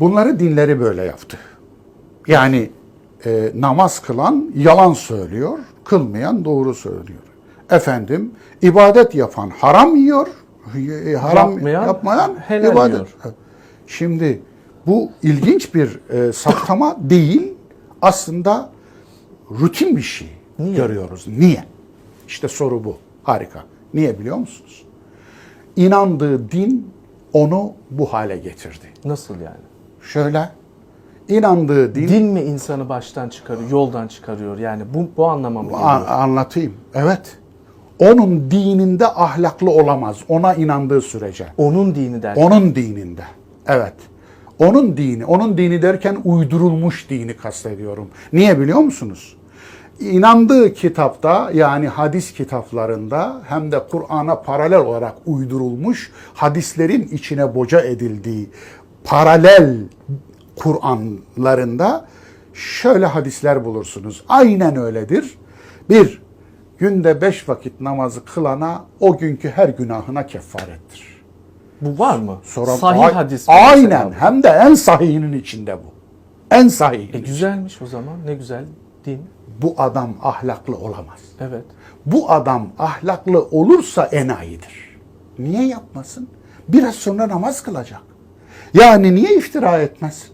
Bunları dinleri böyle yaptı. Yani e, namaz kılan yalan söylüyor, kılmayan doğru söylüyor. Efendim ibadet yapan haram yiyor, e, haram Yapmayan yapmayan helal ibadet. yiyor. Şimdi bu ilginç bir e, saptama değil, aslında rutin bir şey Niye? görüyoruz. Niye? İşte soru bu. Harika. Niye biliyor musunuz? İnandığı din onu bu hale getirdi. Nasıl yani? Şöyle, inandığı din, Din mi insanı baştan çıkarıyor, yoldan çıkarıyor? Yani bu bu anlama mı A- geliyor? anlatayım. Evet. Onun dininde ahlaklı olamaz. Ona inandığı sürece. Onun dini derken. Onun dininde. Evet. Onun dini, onun dini derken uydurulmuş dini kastediyorum. Niye biliyor musunuz? İnandığı kitapta yani hadis kitaplarında hem de Kur'an'a paralel olarak uydurulmuş hadislerin içine boca edildiği paralel Kur'anlarında şöyle hadisler bulursunuz. Aynen öyledir. Bir, günde beş vakit namazı kılana o günkü her günahına kefarettir. Bu var mı? Sonra Sahih Ay- hadis Aynen. Hem de en sahihinin içinde bu. En sahih. E güzelmiş o zaman. Ne güzel din. Bu adam ahlaklı olamaz. Evet. Bu adam ahlaklı olursa enayidir. Niye yapmasın? Biraz sonra namaz kılacak. Yani niye iftira etmesin?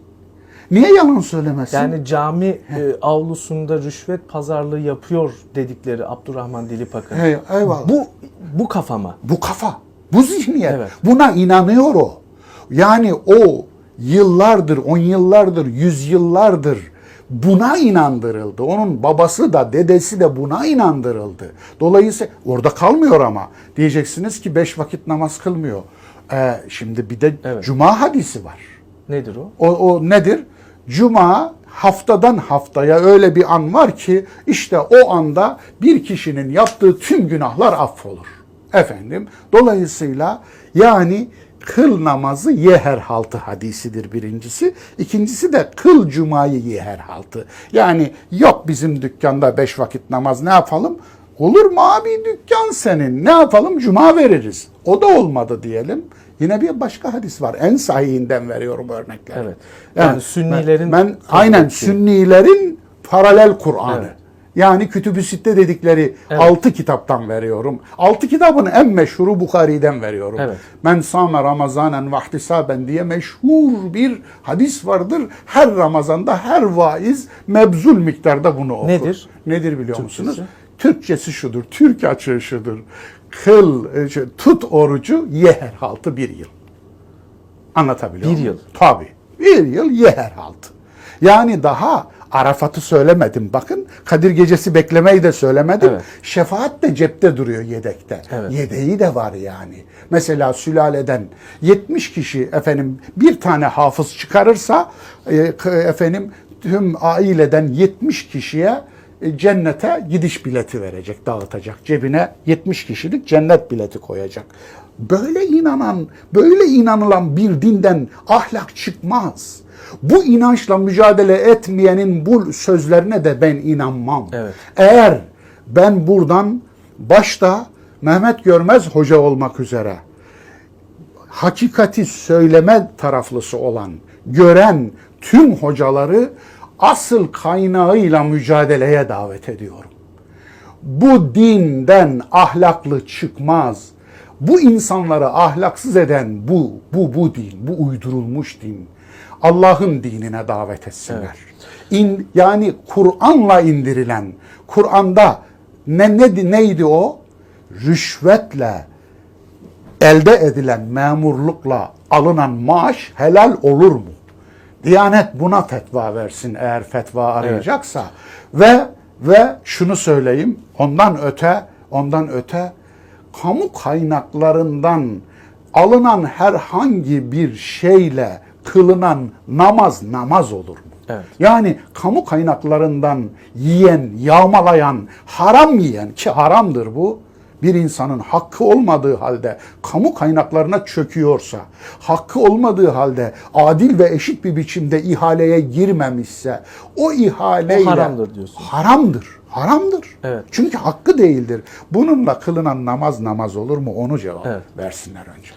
Niye yalan söylemesin? Yani cami e, avlusunda rüşvet pazarlığı yapıyor dedikleri Abdurrahman Dilipak'ın. Hey, eyvallah. Bu bu kafa mı? Bu kafa, bu zihniyet. Evet. Buna inanıyor o. Yani o yıllardır, on yıllardır, yüz yıllardır buna inandırıldı. Onun babası da dedesi de buna inandırıldı. Dolayısıyla orada kalmıyor ama. Diyeceksiniz ki beş vakit namaz kılmıyor. Ee, şimdi bir de Evet. cuma hadisi var. Nedir o? O, o nedir? Cuma haftadan haftaya öyle bir an var ki işte o anda bir kişinin yaptığı tüm günahlar affolur. Efendim dolayısıyla yani kıl namazı ye her haltı hadisidir birincisi. İkincisi de kıl cumayı ye her haltı. Yani yok bizim dükkanda beş vakit namaz ne yapalım? Olur mu abi dükkan senin ne yapalım cuma veririz. O da olmadı diyelim. Yine bir başka hadis var. En sahihinden veriyorum örnekler. Evet. Yani Sünnilerin ben, ben aynen ettiği. Sünnilerin paralel Kur'an'ı. Evet. Yani Kütüb-ü Sitte dedikleri Evet. altı kitaptan veriyorum. Altı kitabın en meşhuru Bukhari'den veriyorum. Evet. Men sâme Ramazanen vahtisaben diye meşhur bir hadis vardır. Her Ramazan'da her vaiz mebzul miktarda bunu okur. Nedir? Nedir biliyor Türkçesi? musunuz? Türkçesi şudur, Türk açığı şudur. Kıl, e, şey, tut orucu ye her haltı bir yıl. Anlatabiliyor Bir muyum? yıl. Tabii. Bir yıl ye her haltı. Yani daha Arafat'ı söylemedim. Bakın Kadir Gecesi beklemeyi de söylemedim. Evet. Şefaat de cepte duruyor yedekte. Evet. Yedeği de var yani. Mesela sülaleden 70 kişi efendim bir tane hafız çıkarırsa e, efendim tüm aileden 70 kişiye cennete gidiş bileti verecek, dağıtacak. Cebine 70 kişilik cennet bileti koyacak. Böyle inanan, böyle inanılan bir dinden ahlak çıkmaz. Bu inançla mücadele etmeyenin bu sözlerine de ben inanmam. Evet. Eğer ben buradan başta Mehmet Görmez hoca olmak üzere hakikati söyleme taraflısı olan, gören tüm hocaları asıl kaynağıyla mücadeleye davet ediyorum. Bu dinden ahlaklı çıkmaz. Bu insanları ahlaksız eden bu bu bu din, bu uydurulmuş din. Allah'ın dinine davet etsinler. İn, yani Kur'an'la indirilen, Kur'an'da ne, ne neydi o? Rüşvetle elde edilen memurlukla alınan maaş helal olur mu? Diyanet buna fetva versin eğer fetva arayacaksa. Ve ve şunu söyleyeyim. Ondan öte, ondan öte kamu kaynaklarından alınan herhangi bir şeyle kılınan namaz namaz olur mu? Evet. Yani kamu kaynaklarından yiyen, yağmalayan, haram yiyen ki haramdır bu. Bir insanın hakkı olmadığı halde kamu kaynaklarına çöküyorsa, hakkı olmadığı halde adil ve eşit bir biçimde ihaleye girmemişse, o ihaleyle O haramdır diyorsun. Haramdır. Haramdır. Evet. Çünkü hakkı değildir. Bununla kılınan namaz namaz olur mu? Onu cevap Evet. versinler önce.